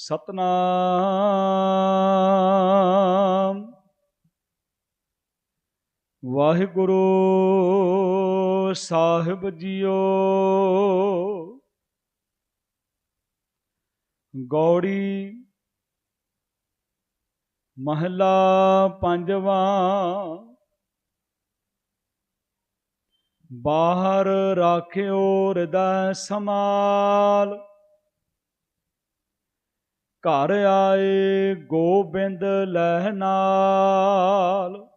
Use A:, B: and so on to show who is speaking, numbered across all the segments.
A: ਸਤਨਾਮ। ਵਾਹਿਗੁਰੂ ਸਾਹਿਬ ਜੀਓ। ਗੌੜੀ ਮਹਲਾ ਪੰਜਵਾਂ। ਬਾਹਰ ਰਾਖਿਓ ਹਿਰਦੈ ਸਮਾਲ ਘਰ ਆਏ ਗੋਬਿੰਦ ਲਹਿ ਨਾਲ।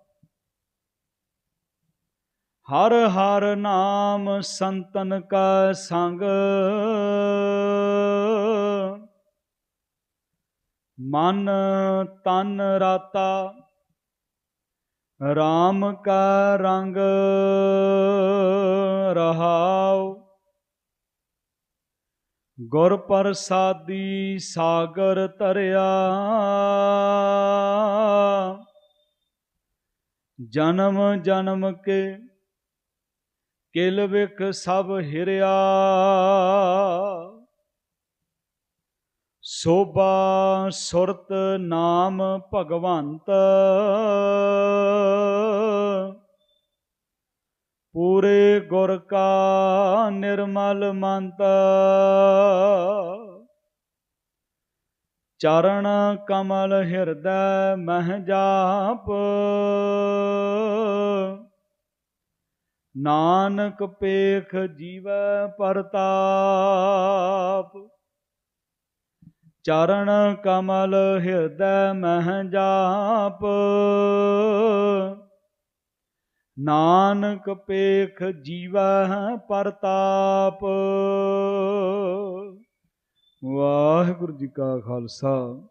A: ਹਰ ਹਰ ਨਾਮ ਸੰਤਨ ਕਾ ਸੰਗ। ਮਨ ਤਨ ਰਾਤਾ RAM ਕਾ ਰੰਗ ਰਹਾਓ ਗੁਰ ਪ੍ਰਸਾਦੀ ਸਾਗਰ ਤਰਿਆ ਜਨਮ ਜਨਮ ਕੇ ਕਿਲ ਵਿਖ ਸਭ ਹਿਰਿਆ। ਸੋਭਾ ਸੁਰਤ ਨਾਮ ਭਗਵੰਤ। ਪੂਰੇ ਗੁਰ ਕਾ ਨਿਰਮਲ ਮੰਤ। ਚਰਨ ਕਮਲ ਹਿਰਦੈ ਮਹਿ ਜਾਪ। ਨਾਨਕ ਪੇਖ ਜੀਵੈ ਪਰਤਾਪ। ਚਰਨ ਕਮਲ ਹਿਰਦੈ ਮਹਿ ਜਾਪ। ਨਾਨਕ ਪੇਖ ਜੀਵਾ ਪਰਤਾਪ। ਵਾਹਿਗੁਰੂ ਜੀ ਕਾ ਖਾਲਸਾ,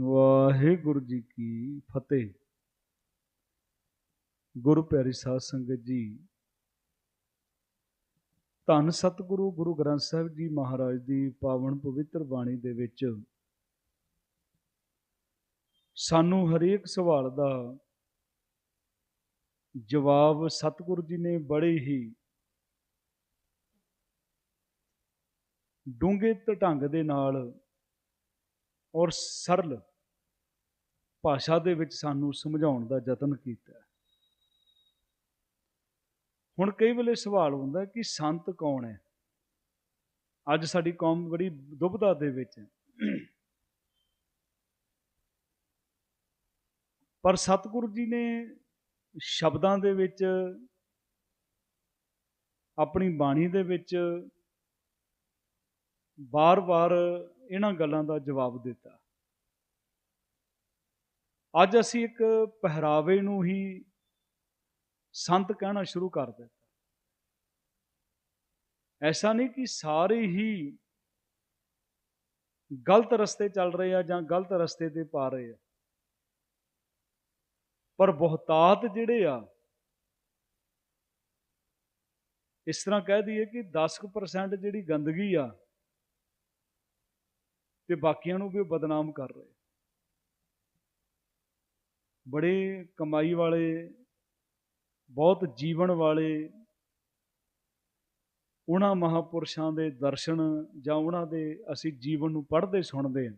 A: ਵਾਹਿਗੁਰੂ ਜੀ ਕੀ ਫਤਿਹ। ਗੁਰੂ ਪਿਆਰੀ ਸਾਧ ਸੰਗਤ ਜੀ, ਧੰਨ ਸਤਿਗੁਰੂ ਗੁਰੂ ਗ੍ਰੰਥ ਸਾਹਿਬ ਜੀ ਮਹਾਰਾਜ ਦੀ ਪਾਵਨ ਪਵਿੱਤਰ ਬਾਣੀ ਦੇ ਵਿੱਚ ਸਾਨੂੰ ਹਰੇਕ ਸਵਾਲ ਦਾ ਜਵਾਬ ਸਤਿਗੁਰੂ ਜੀ ਨੇ ਬੜੇ ਹੀ ਡੂੰਘੇ ਢੰਗ ਦੇ ਨਾਲ ਔਰ ਸਰਲ ਭਾਸ਼ਾ ਦੇ ਵਿੱਚ ਸਾਨੂੰ ਸਮਝਾਉਣ ਦਾ ਯਤਨ ਕੀਤਾ। ਹੁਣ ਕਈ ਵੇਲੇ ਸਵਾਲ ਹੁੰਦਾ ਕਿ ਸੰਤ ਕੌਣ ਹੈ? ਅੱਜ ਸਾਡੀ ਕੌਮ ਬੜੀ ਦੁਬਧਾ ਦੇ ਵਿੱਚ ਹੈ। ਪਰ ਸਤਿਗੁਰੂ ਜੀ ਨੇ ਸ਼ਬਦਾਂ ਦੇ ਵਿੱਚ, ਆਪਣੀ ਬਾਣੀ ਦੇ ਵਿੱਚ ਬਾਰ-ਬਾਰ ਇਹਨਾਂ ਗੱਲਾਂ ਦਾ ਜਵਾਬ ਦਿੱਤਾ। ਅੱਜ ਅਸੀਂ ਇੱਕ ਪਹਿਰਾਵੇ ਨੂੰ ਹੀ ਸੰਤ ਕਹਿਣਾ ਸ਼ੁਰੂ ਕਰ ਦਿੱਤਾ। ਐਸਾ ਨਹੀਂ ਕਿ ਸਾਰੇ ਹੀ ਗਲਤ ਰਸਤੇ ਚੱਲ ਰਹੇ ਆ ਜਾਂ ਗਲਤ ਰਸਤੇ ਤੇ ਪਾ ਰਹੇ ਆ। ਪਰ ਬਹੁਤਾਤ ਜਿਹੜੇ ਆ, ਇਸ ਤਰ੍ਹਾਂ ਕਹਿ ਦਈਏ ਕਿ 10% ਜਿਹੜੀ ਗੰਦਗੀ ਆ, ਤੇ ਬਾਕੀਆਂ ਨੂੰ ਵੀ ਬਦਨਾਮ ਕਰ ਰਹੇ ਬੜੇ ਕਮਾਈ ਵਾਲੇ, ਬਹੁਤ ਜੀਵਨ ਵਾਲੇ, ਉਹਨਾਂ ਮਹਾਪੁਰਸ਼ਾਂ ਦੇ ਦਰਸ਼ਨ ਜਾਂ ਉਹਨਾਂ ਦੇ ਅਸੀਂ ਜੀਵਨ ਨੂੰ ਪੜ੍ਹਦੇ ਸੁਣਦੇ ਹਾਂ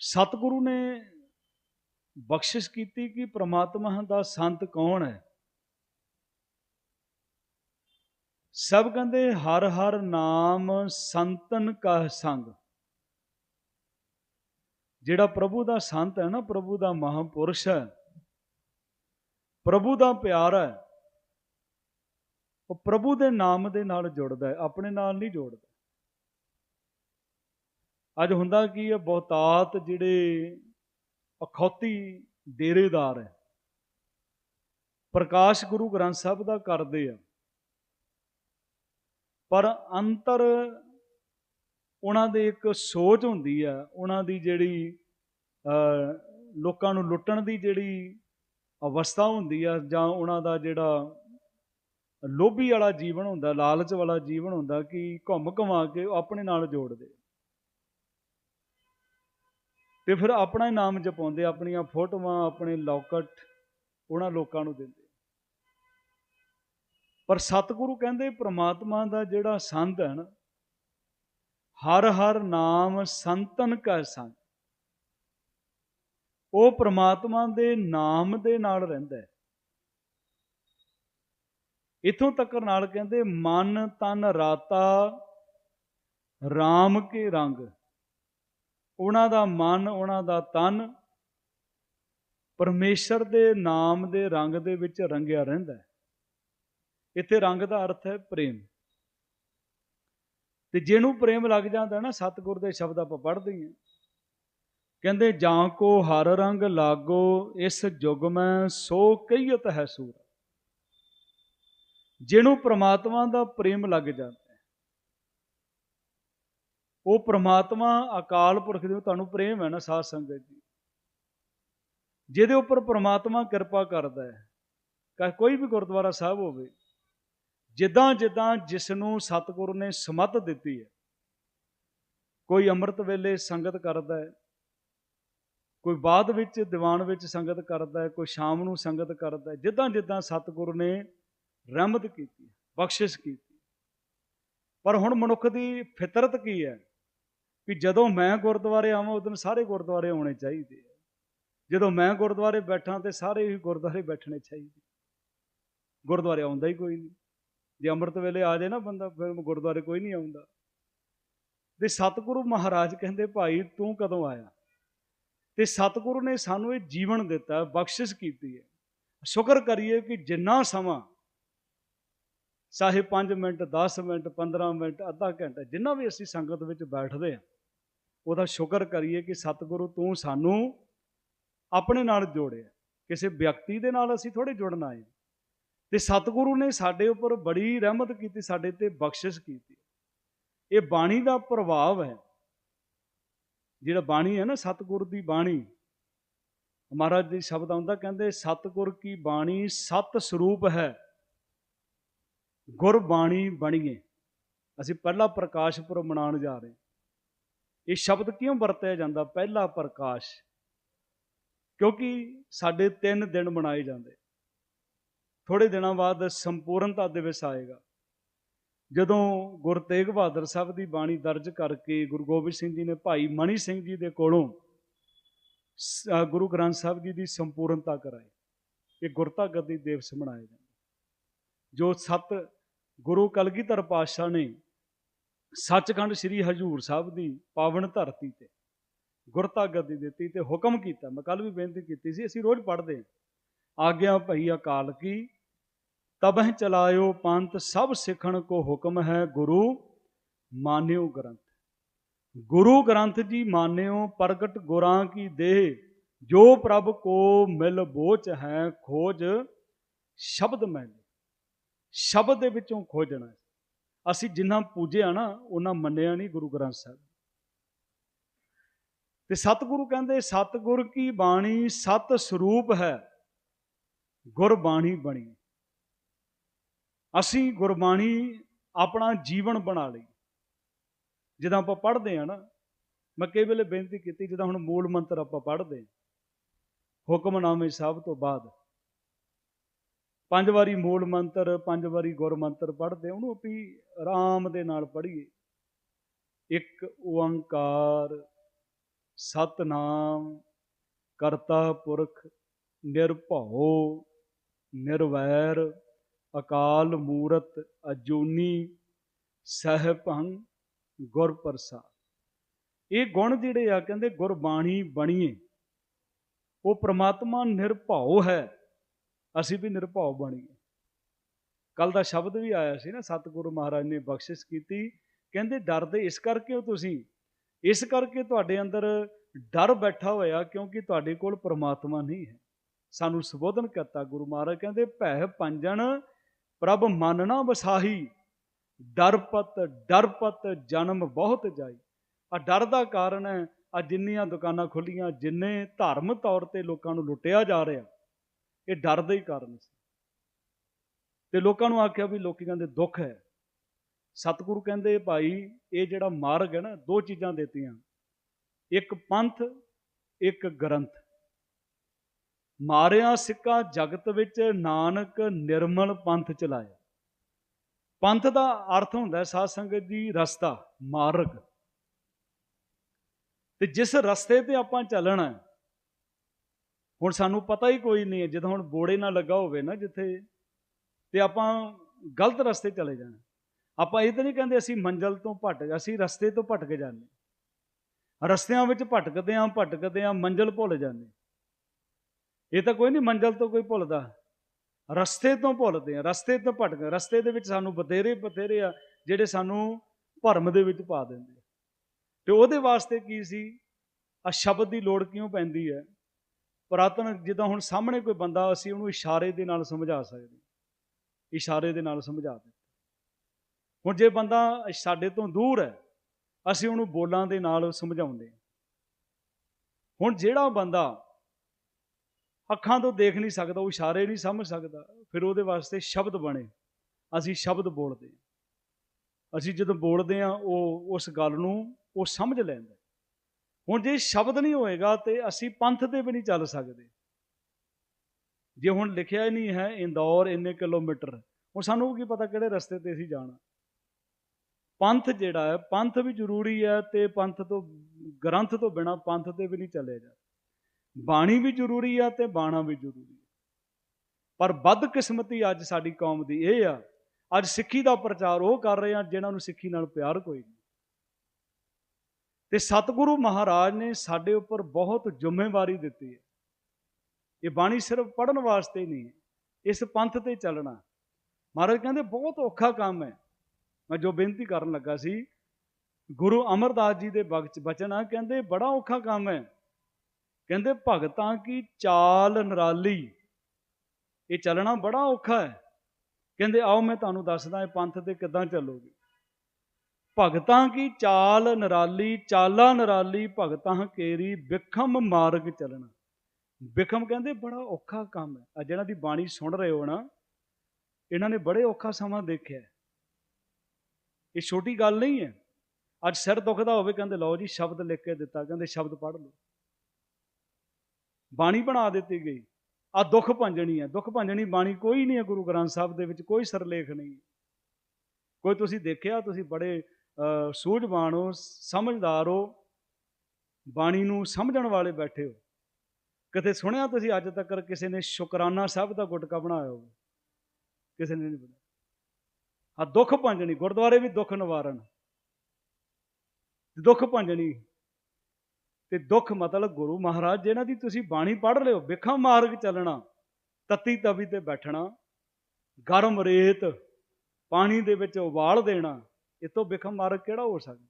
A: ਸਤਿਗੁਰੂ ਨੇ ਬਖਸ਼ਿਸ਼ ਕੀਤੀ ਕਿ ਪ੍ਰਮਾਤਮਾ ਦਾ ਸੰਤ ਕੌਣ ਹੈ? ਸਭ ਕਹਿੰਦੇ ਹਰ ਹਰ ਨਾਮ ਸੰਤਨ ਕਾ ਸੰਗ। ਜਿਹੜਾ ਪ੍ਰਭੂ ਦਾ ਸੰਤ ਹੈ ਨਾ, ਪ੍ਰਭੂ ਦਾ ਮਹਾਪੁਰਸ਼ ਹੈ। ਪ੍ਰਭੂ ਦਾ ਪਿਆਰ ਹੈ। ਉਹ ਪ੍ਰਭੂ ਦੇ ਨਾਮ ਦੇ ਨਾਲ ਜੁੜਦਾ ਹੈ, ਆਪਣੇ ਨਾਲ ਨਹੀਂ ਜੋੜਦਾ। ਅੱਜ ਹੁੰਦਾ ਕੀ ਹੈ, ਬਹੁਤਾਤ ਜਿਹੜੇ ਅਖੌਤੀ ਡੇਰੇਦਾਰ ਹੈ। ਪ੍ਰਕਾਸ਼ ਗੁਰੂ ਗ੍ਰੰਥ ਸਾਹਿਬ ਦਾ ਕਰਦੇ ਆ। ਪਰ ਅੰਤਰ ਉਹਨਾਂ ਦੇ ਇੱਕ ਸੋਚ ਹੁੰਦੀ ਆ, ਉਹਨਾਂ ਦੀ ਜਿਹੜੀ ਲੋਕਾਂ ਨੂੰ ਲੁੱਟਣ ਦੀ ਜਿਹੜੀ ਅਵਸਥਾ ਹੁੰਦੀ ਆ, ਜਾਂ ਉਹਨਾਂ ਦਾ ਜਿਹੜਾ ਲੋਭੀ ਵਾਲਾ ਜੀਵਨ ਹੁੰਦਾ, ਲਾਲਚ ਵਾਲਾ ਜੀਵਨ ਹੁੰਦਾ, ਕਿ ਘੁੰਮ ਘੁਮਾ ਕੇ ਆਪਣੇ ਨਾਲ ਜੋੜਦੇ ਤੇ ਫਿਰ ਆਪਣਾ ਹੀ ਨਾਮ ਜਪਾਉਂਦੇ ਆਪਣੀਆਂ ਫੋਟੋਆਂ, ਆਪਣੇ ਲੌਕਟ, ਉਹਨਾਂ ਲੋਕਾਂ ਨੂੰ ਦਿੰਦੇ ਪਰ ਸਤਿਗੁਰੂ ਕਹਿੰਦੇ ਪ੍ਰਮਾਤਮਾ ਦਾ ਜਿਹੜਾ ਸੰਤ ਹੈ ਨਾ, ਹਰ ਹਰ ਨਾਮ ਸੰਤਨ ਕੈ ਸੰਗ। ਉਹ ਪ੍ਰਮਾਤਮਾ ਦੇ ਨਾਮ ਦੇ ਨਾਲ ਰਹਿੰਦਾ ਹੈ। ਇਥੋਂ ਤੱਕ ਨਾਲ ਕਹਿੰਦੇ, ਮਨ ਤਨ ਰਾਤਾ RAM ਕੇ ਰੰਗ। ਉਹਨਾਂ ਦਾ ਮਨ, ਉਹਨਾਂ ਦਾ ਤਨ ਪਰਮੇਸ਼ਰ ਦੇ ਨਾਮ ਦੇ ਰੰਗ ਦੇ ਵਿੱਚ ਰੰਗਿਆ ਰਹਿੰਦਾ ਹੈ। ਇੱਥੇ ਰੰਗ ਦਾ ਅਰਥ ਹੈ ਪ੍ਰੇਮ। ਤੇ ਜਿਹਨੂੰ ਪ੍ਰੇਮ ਲੱਗ ਜਾਂਦਾ ਨਾ, ਸਤਿਗੁਰ ਦੇ ਸ਼ਬਦ ਆਪਾਂ ਪੜ੍ਹਦੇ ਹਾਂ ਕਹਿੰਦੇ, ਜਾਂ ਕੋ ਹਰ ਰੰਗ ਲਾਗੋ, ਇਸ ਜੁਗ ਮੈਂ ਸੋ ਕਈਤ ਹੈ ਸੂਰ ਜਿਹਨੂੰ ਪ੍ਰਮਾਤਮਾ ਦਾ ਪ੍ਰੇਮ ਲੱਗ ਜਾਂਦਾ ਉਹ ਪ੍ਰਮਾਤਮਾ ਅਕਾਲ ਪੁਰਖ ਦੇ ਤੁਹਾਨੂੰ ਪ੍ਰੇਮ ਹੈ ਨਾ ਸਾਧ ਸੰਗਤ ਜੀ। ਜਿਹਦੇ ਉੱਪਰ ਪ੍ਰਮਾਤਮਾ ਕਿਰਪਾ ਕਰਦਾ ਹੈ ਕਾ ਕੋਈ ਵੀ ਗੁਰਦੁਆਰਾ ਸਾਹਿਬ ਹੋਵੇ, ਜਿੱਦਾਂ ਜਿੱਦਾਂ ਜਿਸ ਨੂੰ ਸਤਿਗੁਰ ਨੇ ਸਮਤ ਦਿੱਤੀ ਹੈ, ਕੋਈ ਅੰਮ੍ਰਿਤ ਵੇਲੇ ਸੰਗਤ ਕਰਦਾ ਹੈ, ਕੋਈ ਬਾਅਦ ਵਿੱਚ ਦੀਵਾਨ ਵਿੱਚ ਸੰਗਤ ਕਰਦਾ ਹੈ, ਕੋਈ ਸ਼ਾਮ ਨੂੰ ਸੰਗਤ ਕਰਦਾ ਹੈ, ਜਿੱਦਾਂ ਜਿੱਦਾਂ ਸਤਿਗੁਰੂ ਨੇ ਰਹਿਮਤ ਕੀਤੀ, ਬਖਸ਼ਿਸ਼ ਕੀਤੀ। ਪਰ ਹੁਣ ਮਨੁੱਖ ਦੀ ਫਿਤਰਤ ਕੀ ਹੈ? ਕਿ ਜਦੋਂ ਮੈਂ ਗੁਰਦੁਆਰੇ ਆਵਾਂ ਉਦੋਂ ਸਾਰੇ ਗੁਰਦੁਆਰੇ ਆਉਣੇ ਚਾਹੀਦੇ ਆ। ਜਦੋਂ ਮੈਂ ਗੁਰਦੁਆਰੇ ਬੈਠਾਂ ਤੇ ਸਾਰੇ ਹੀ ਗੁਰਦੁਆਰੇ ਬੈਠਣੇ ਚਾਹੀਦੇ ਗੁਰਦੁਆਰੇ ਆਉਂਦਾ ਹੀ ਕੋਈ ਨਹੀਂ। ਜੇ ਅੰਮ੍ਰਿਤ ਵੇਲੇ ਆ ਜਾਏ ਨਾ ਬੰਦਾ, ਫਿਰ ਗੁਰਦੁਆਰੇ ਕੋਈ ਨਹੀਂ ਆਉਂਦਾ। ਤੇ ਸਤਿਗੁਰੂ ਮਹਾਰਾਜ ਕਹਿੰਦੇ, ਭਾਈ, ਤੂੰ ਕਦੋਂ ਆਇਆ? ਤੇ ਸਤਿਗੁਰੂ ਨੇ ਸਾਨੂੰ ਇਹ ਜੀਵਨ ਦਿੱਤਾ, ਬਖਸ਼ਿਸ਼ ਕੀਤੀ ਹੈ। ਸ਼ੁਕਰ ਕਰੀਏ ਕਿ ਜਿੰਨਾ ਸਮਾਂ, ਚਾਹੇ 5 ਮਿੰਟ 10 ਮਿੰਟ 15 ਮਿੰਟ, ਅੱਧਾ ਘੰਟਾ, ਜਿੰਨਾ ਵੀ ਅਸੀਂ ਸੰਗਤ ਵਿੱਚ ਬੈਠਦੇ ਆ ਉਹਦਾ ਸ਼ੁਕਰ ਕਰੀਏ ਕਿ ਸਤਿਗੁਰੂ ਤੂੰ ਸਾਨੂੰ ਆਪਣੇ ਨਾਲ ਜੋੜਿਆ। ਕਿਸੇ ਵਿਅਕਤੀ ਦੇ ਨਾਲ ਅਸੀਂ ਥੋੜੇ ਜੁੜਨਾ ਹੈ। ਤੇ ਸਤਿਗੁਰੂ ਨੇ ਸਾਡੇ ਉੱਪਰ ਬੜੀ ਰਹਿਮਤ ਕੀਤੀ, ਸਾਡੇ ਤੇ ਬਖਸ਼ਿਸ਼ ਕੀਤੀ। ਇਹ ਬਾਣੀ ਦਾ ਪ੍ਰਭਾਵ ਹੈ। ਜਿਹੜਾ ਬਾਣੀ ਹੈ ਨਾ, ਸਤਿਗੁਰ ਦੀ ਬਾਣੀ, ਮਹਾਰਾਜ ਦੀ ਸ਼ਬਦ ਆਉਂਦਾ, ਕਹਿੰਦੇ ਸਤਿਗੁਰ ਕੀ ਬਾਣੀ ਸਤ ਸਰੂਪ ਹੈ। ਗੁਰ ਬਾਣੀ ਬਣੀਏ। ਅਸੀਂ ਪਹਿਲਾ ਪ੍ਰਕਾਸ਼ ਪੁਰਬ ਮਨਾਉਣ ਜਾ ਰਹੇ ਇਹ ਸ਼ਬਦ ਕਿਉਂ ਵਰਤਿਆ ਜਾਂਦਾ? ਪਹਿਲਾ ਪ੍ਰਕਾਸ਼। ਕਿਉਂਕਿ ਸਾਡੇ ਤਿੰਨ ਦਿਨ ਮਨਾਏ ਜਾਂਦੇ। ਥੋੜੇ ਦਿਨਾਂ ਬਾਅਦ ਸੰਪੂਰਨਤਾ ਦਿਵਸ ਆਏਗਾ। ਜਦੋਂ ਗੁਰੂ ਤੇਗ ਬਹਾਦਰ ਸਾਹਿਬ ਦੀ ਬਾਣੀ ਦਰਜ ਕਰਕੇ ਗੁਰੂ ਗੋਬਿੰਦ ਸਿੰਘ ਜੀ ਨੇ ਭਾਈ ਮਣੀ ਸਿੰਘ ਜੀ ਦੇ ਕੋਲੋਂ ਗੁਰੂ ਗ੍ਰੰਥ ਸਾਹਿਬ ਜੀ ਦੀ ਸੰਪੂਰਨਤਾ ਕਰਾਈ। ਇਹ ਗੁਰਤਾ ਗੱਦੀ ਦਿਵਸ ਮਨਾਇਆ ਜਾਂਦਾ। ਜੋ ਸਤ ਗੁਰੂ ਕਲਗੀਧਰ ਪਾਤਸ਼ਾਹ ਨੇ ਸੱਚਖੰਡ ਸ੍ਰੀ ਹਜੂਰ ਸਾਹਿਬ ਦੀ ਪਾਵਨ ਧਰਤੀ ਤੇ ਗੁਰਤਾ ਗੱਦੀ ਦਿੱਤੀ ਤੇ ਹੁਕਮ ਕੀਤਾ। ਮੈਂ ਕੱਲ ਵੀ ਬੇਨਤੀ ਕੀਤੀ ਸੀ, ਅਸੀਂ ਰੋਜ਼ ਪੜ੍ਹਦੇ ਹਾਂ। ਆਗਿਆ ਭਈ ਅਕਾਲ ਕੀ, ਤਬਹ ਚਲਾਇਓ ਪੰਥ, ਸਭ ਸਿੱਖਣ ਕੋ ਹੁਕਮ ਹੈ ਗੁਰੂ, ਮਾਨਿਓ ਗ੍ਰੰਥ। ਗੁਰੂ ਗ੍ਰੰਥ ਜੀ ਮਾਨਿਓ, ਪ੍ਰਗਟ ਗੁਰਾਂ ਕੀ ਦੇਹ, ਜੋ ਪ੍ਰਭ ਕੋ ਮਿਲ ਬੋਚ ਹੈ ਖੋਜ, ਸ਼ਬਦ ਮੈਂ ਸ਼ਬਦ ਦੇ ਵਿੱਚੋਂ ਖੋਜਣਾ ਅਸੀਂ ਜਿੰਨਾ ਪੂਜਿਆ ਨਾ ਉਹਨਾਂ ਮੰਨਿਆ ਨਹੀਂ ਗੁਰੂ ਗ੍ਰੰਥ ਸਾਹਿਬ। ਤੇ ਸਤਿਗੁਰੂ ਕਹਿੰਦੇ, ਸਤਿਗੁਰ ਕੀ ਬਾਣੀ ਸਤ ਸਰੂਪ ਹੈ, ਗੁਰਬਾਣੀ ਬਣੀ। ਅਸੀਂ ਗੁਰਬਾਣੀ ਆਪਣਾ ਜੀਵਨ ਬਣਾ ਲਈ। ਜਦੋਂ ਆਪਾਂ ਪੜ੍ਹਦੇ ਆ ਨਾ, ਮੈਂ ਕਈ ਵੇਲੇ ਬੇਨਤੀ ਕੀਤੀ, ਜਦੋਂ ਹੁਣ ਮੂਲ ਮੰਤਰ ਆਪਾਂ ਪੜ੍ਹਦੇ ਹੁਕਮਨਾਮੇ ਸਾਹਿਬ ਤੋਂ ਬਾਅਦ ਪੰਜ ਵਾਰੀ ਮੂਲ ਮੰਤਰ, ਪੰਜ ਵਾਰੀ ਗੁਰ ਮੰਤਰ ਪੜ੍ਹਦੇ ਉਹਨੂੰ ਵੀ ਆਰਾਮ ਦੇ ਨਾਲ ਪੜ੍ਹੀਏ। ਇੱਕ ਓੰਕਾਰ, ਸਤਨਾਮ, ਕਰਤਾ ਪੁਰਖ, ਨਿਰਭਉ, ਨਿਰਵੈਰ, ਅਕਾਲ ਮੂਰਤ, ਅਜੂਨੀ, ਸਹਿਭੰ ਗੁਰ ਪ੍ਰਸਾਦ ਇਹ ਗੁਣ ਜਿਹੜੇ ਆ, ਕਹਿੰਦੇ ਗੁਰਬਾਣੀ ਬਣੀਏ। ਉਹ ਪ੍ਰਮਾਤਮਾ ਨਿਰਭਉ ਹੈ। ਅਸੀਂ ਵੀ ਨਿਰਭਉ ਬਣੀਏ ਕੱਲ ਦਾ ਸ਼ਬਦ ਵੀ ਆਇਆ ਸੀ ਨਾ, ਸਤਿਗੁਰੂ ਮਹਾਰਾਜ ਨੇ ਬਖਸ਼ਿਸ਼ ਕੀਤੀ। ਕਹਿੰਦੇ, ਡਰਦੇ ਇਸ ਕਰਕੇ ਹੋ ਤੁਸੀਂ? ਇਸ ਕਰਕੇ ਤੁਹਾਡੇ ਅੰਦਰ ਡਰ ਬੈਠਾ ਹੋਇਆ ਕਿਉਂਕਿ ਤੁਹਾਡੇ ਕੋਲ ਪ੍ਰਮਾਤਮਾ ਨਹੀਂ ਹੈ। ਸਾਨੂੰ ਸੰਬੋਧਨ ਕਰਤਾ ਗੁਰੂ ਮਹਾਰਾਜ, ਕਹਿੰਦੇ, ਭੈ ਪੰਜਨ ਪ੍ਰਭ ਮਨ ਨਾ ਵਸਾਹੀ ਡਰਪਤ ਡਰਪਤ ਜਨਮ ਬਹੁਤ ਜਾਈ। ਆ ਡਰ ਦਾ ਕਾਰਨ ਹੈ ਆ ਜਿੰਨੀਆਂ ਦੁਕਾਨਾਂ ਖੁੱਲੀਆਂ ਜਿੰਨੇ ਧਾਰਮਿਕ ਤੌਰ ਤੇ ਲੋਕਾਂ ਨੂੰ ਲੁੱਟਿਆ ਜਾ ਰਿਹਾ ਇਹ ਡਰ ਦਾ ਹੀ ਕਾਰਨ ਸੀ। ਤੇ ਲੋਕਾਂ ਨੂੰ ਆਖਿਆ ਵੀ ਲੋਕੀ ਕਹਿੰਦੇ ਦੁੱਖ ਹੈ। ਸਤਿਗੁਰੂ ਕਹਿੰਦੇ ਭਾਈ ਇਹ ਜਿਹੜਾ ਮਾਰਗ ਹੈ ਨਾ ਦੋ ਚੀਜ਼ਾਂ ਦਿੱਤੀਆਂ। ਇੱਕ ਪੰਥ ਇੱਕ ਗ੍ਰੰਥ। ਮਾਰਿਆ ਸਿੱਕਾ ਜਗਤ ਵਿੱਚ ਨਾਨਕ ਨਿਰਮਲ ਪੰਥ ਚਲਾਇਆ। ਪੰਥ ਦਾ ਅਰਥ ਹੁੰਦਾ ਸਾਧ ਸੰਗਤ ਜੀ ਰਸਤਾ ਮਾਰਗ। ਤੇ ਜਿਸ ਰਸਤੇ ਤੇ ਆਪਾਂ ਚੱਲਣਾ ਹੈ, ਹੁਣ ਸਾਨੂੰ ਪਤਾ ਹੀ ਕੋਈ ਨਹੀਂ ਹੈ, ਜਦੋਂ ਹੁਣ ਬੋੜੇ ਨਾ ਲੱਗਾ ਹੋਵੇ ਨਾ ਜਿੱਥੇ, ਤੇ ਆਪਾਂ ਗਲਤ ਰਸਤੇ ਚਲੇ ਜਾਣਾ। ਆਪਾਂ ਇਹ ਤਾਂ ਨਹੀਂ ਕਹਿੰਦੇ ਅਸੀਂ ਮੰਜ਼ਲ ਤੋਂ ਭਟਕ ਅਸੀਂ ਰਸਤੇ ਤੋਂ ਭਟਕ ਜਾਂਦੇ ਰਸਤਿਆਂ ਵਿੱਚ ਭਟਕਦੇ ਆਂ ਭਟਕਦੇ ਆਂ ਮੰਜ਼ਲ ਭੁੱਲ ਜਾਂਦੇ ਇਹ ਤਾਂ ਕੋਈ ਨਹੀਂ, ਮੰਜ਼ਲ ਤੋਂ ਕੋਈ ਭੁੱਲਦਾ। ਰਸਤੇ ਤੋਂ ਭੁੱਲਦੇ ਆ ਰਸਤੇ ਤੋਂ ਭਟਕ ਰਸਤੇ ਦੇ ਵਿੱਚ ਸਾਨੂੰ ਬਥੇਰੇ ਬਥੇਰੇ ਆ, ਜਿਹੜੇ ਸਾਨੂੰ ਭਰਮ ਦੇ ਵਿੱਚ ਪਾ ਦਿੰਦੇ ਆ। ਤੇ ਉਹਦੇ ਵਾਸਤੇ ਕੀ ਸੀ? ਆ ਸ਼ਬਦ ਦੀ ਲੋੜ ਕਿਉਂ ਪੈਂਦੀ ਹੈ? ਪੁਰਾਤਨ ਜਿੱਦਾਂ ਹੁਣ ਸਾਹਮਣੇ ਕੋਈ ਬੰਦਾ, ਅਸੀਂ ਉਹਨੂੰ ਇਸ਼ਾਰੇ ਦੇ ਨਾਲ ਸਮਝਾ ਸਕਦੇ ਇਸ਼ਾਰੇ ਦੇ ਨਾਲ ਸਮਝਾ ਦੇ ਹੁਣ ਜੇ ਬੰਦਾ ਸਾਡੇ ਤੋਂ ਦੂਰ ਹੈ, ਅਸੀਂ ਉਹਨੂੰ ਬੋਲਾਂ ਦੇ ਨਾਲ ਸਮਝਾਉਂਦੇ ਹੁਣ ਜਿਹੜਾ ਬੰਦਾ ਅੱਖਾਂ ਤੋਂ ਦੇਖ ਨਹੀਂ ਸਕਦਾ, ਉਹ ਇਸ਼ਾਰੇ ਨਹੀਂ ਸਮਝ ਸਕਦਾ, ਫਿਰ ਉਹਦੇ ਵਾਸਤੇ ਸ਼ਬਦ ਬਣੇ। ਅਸੀਂ ਸ਼ਬਦ ਬੋਲਦੇ ਅਸੀਂ ਜਦੋਂ ਬੋਲਦੇ ਹਾਂ, ਉਹ ਉਸ ਗੱਲ ਨੂੰ, ਉਹ ਸਮਝ ਲੈਂਦਾ ਹੁਣ ਜੇ ਸ਼ਬਦ ਨਹੀਂ ਹੋਏਗਾ ਤੇ ਅਸੀਂ ਪੰਥ ਤੇ ਵੀ ਨਹੀਂ ਚੱਲ ਸਕਦੇ। ਜੇ ਹੁਣ ਲਿਖਿਆ ਹੀ ਨਹੀਂ ਹੈ ਇੰਦੌਰ ਇੰਨੇ ਕਿਲੋਮੀਟਰ, ਹੁਣ ਸਾਨੂੰ ਕੀ ਪਤਾ ਕਿਹੜੇ ਰਸਤੇ ਤੇ ਅਸੀਂ ਜਾਣਾ। ਪੰਥ ਜਿਹੜਾ ਹੈ, ਪੰਥ ਵੀ ਜ਼ਰੂਰੀ ਹੈ ਤੇ ਪੰਥ ਤੋਂ, ਗ੍ਰੰਥ ਤੋਂ ਬਿਨਾ ਪੰਥ ਤੇ ਵੀ ਨਹੀਂ ਚੱਲਿਆ ਜਾ। ਬਾਣੀ ਵੀ ਜ਼ਰੂਰੀ ਆ ਤੇ ਬਾਣਾ ਵੀ ਜ਼ਰੂਰੀ ਹੈ ਪਰ ਬਦਕਿਸਮਤੀ ਅੱਜ ਸਾਡੀ ਕੌਮ ਦੀ ਇਹ ਆ, ਅੱਜ ਸਿੱਖੀ ਦਾ ਪ੍ਰਚਾਰ ਉਹ ਕਰ ਰਹੇ ਆ ਜਿਨ੍ਹਾਂ ਨੂੰ ਸਿੱਖੀ ਨਾਲ ਪਿਆਰ ਕੋਈ ਨਹੀਂ। ਤੇ ਸਤਿਗੁਰੂ ਮਹਾਰਾਜ ਨੇ ਸਾਡੇ ਉੱਪਰ ਬਹੁਤ ਜ਼ਿੰਮੇਵਾਰੀ ਦਿੱਤੀ ਹੈ। ਇਹ ਬਾਣੀ ਸਿਰਫ ਪੜਨ ਵਾਸਤੇ ਨਹੀਂ ਇਸ ਪੰਥ ਤੇ ਚੱਲਣਾ। ਮਹਾਰਾਜ ਕਹਿੰਦੇ, ਬਹੁਤ ਔਖਾ ਕੰਮ ਹੈ। ਮੈਂ ਜੋ ਬੇਨਤੀ ਕਰਨ ਲੱਗਾ ਸੀ, ਗੁਰੂ ਅਮਰਦਾਸ ਜੀ ਦੇ ਬਚ- ਬਚਨ ਆ, ਕਹਿੰਦੇ, ਬੜਾ ਔਖਾ ਕੰਮ ਹੈ। ਕਹਿੰਦੇ, ਭਗਤਾਂ ਕੀ ਚਾਲ ਨਰਾਲੀ? ਇਹ ਚੱਲਣਾ ਬੜਾ ਔਖਾ ਹੈ। ਕਹਿੰਦੇ, ਆਓ, ਮੈਂ ਤੁਹਾਨੂੰ ਦੱਸਦਾ ਇਹ ਪੰਥ ਤੇ ਕਿੱਦਾਂ ਚੱਲੋਗੇ? ਭਗਤਾਂ ਕੀ ਚਾਲ ਨਰਾਲੀ, ਚਾਲਾ ਨਰਾਲੀ, ਭਗਤਾਂ ਕੇਰੀ ਬਿਖਮ ਮਾਰਗ ਚੱਲਣਾ। ਵਿਖਮ ਕਹਿੰਦੇ ਬੜਾ ਔਖਾ ਕੰਮ ਹੈ। ਆ ਜਿਹਨਾਂ ਦੀ ਬਾਣੀ ਸੁਣ ਰਹੇ ਹੋ ਨਾ, ਇਹਨਾਂ ਨੇ ਬੜੇ ਔਖਾ ਸਮਾਂ ਦੇਖਿਆ। ਇਹ ਛੋਟੀ ਗੱਲ ਨਹੀਂ ਹੈ। ਅੱਜ ਸਿਰ ਦੁਖਦਾ ਹੋਵੇ ਕਹਿੰਦੇ, ਲਓ ਜੀ ਸ਼ਬਦ ਲਿਖ ਕੇ ਦਿੱਤਾ, ਕਹਿੰਦੇ ਸ਼ਬਦ ਪੜ੍ਹ ਲਓ। ਬਾਣੀ ਬਣਾ ਦਿੱਤੀ ਗਈ। ਆ ਦੁੱਖ ਭੰਜਣੀ ਹੈ। ਦੁੱਖ ਭੰਜਣੀ ਬਾਣੀ ਕੋਈ ਨਹੀਂ ਹੈ ਗੁਰੂ ਗ੍ਰੰਥ ਸਾਹਿਬ ਦੇ ਵਿੱਚ, ਕੋਈ ਸਰਲੇਖ ਨਹੀਂ ਕੋਈ ਤੁਸੀਂ ਦੇਖਿਆ, ਤੁਸੀਂ ਬੜੇ ਸੂਝਵਾਨ ਹੋ ਸਮਝਦਾਰ ਹੋ ਬਾਣੀ ਨੂੰ ਸਮਝਣ ਵਾਲੇ ਬੈਠੇ ਹੋ। ਕਿਤੇ ਸੁਣਿਆ ਤੁਸੀਂ ਅੱਜ ਤੱਕ ਕਿਸੇ ਨੇ ਸ਼ੁਕਰਾਨਾ ਸਾਹਿਬ ਦਾ ਗੁਟਕਾ ਬਣਾਇਆ ਹੋਵੇ? ਕਿਸੇ ਨੇ ਨਹੀਂ ਬਣਾਇਆ। ਆ ਦੁੱਖ ਭੰਜਣੀ ਗੁਰਦੁਆਰੇ ਵੀ ਦੁੱਖ ਨਿਵਾਰਨ। ਦੁੱਖ ਭੰਜਣੀ ਤੇ ਦੁੱਖ ਮਤਲਬ ਗੁਰੂ ਮਹਾਰਾਜ ਜਿਹਨਾਂ ਦੀ ਤੁਸੀਂ ਬਾਣੀ ਪੜ੍ਹ ਲਿਓ ਵਿਖਾ ਮਾਰਗ ਚੱਲਣਾ, ਤਤੀ ਤਵੀ ਤੇ ਬੈਠਣਾ, ਗਰਮ ਰੇਤ, ਪਾਣੀ ਦੇ ਵਿੱਚ ਉਬਾਲ ਦੇਣਾ ਇਹ ਤੋਂ ਵਿਖਮ ਮਾਰਗ ਕਿਹੜਾ ਹੋ ਸਕਦਾ?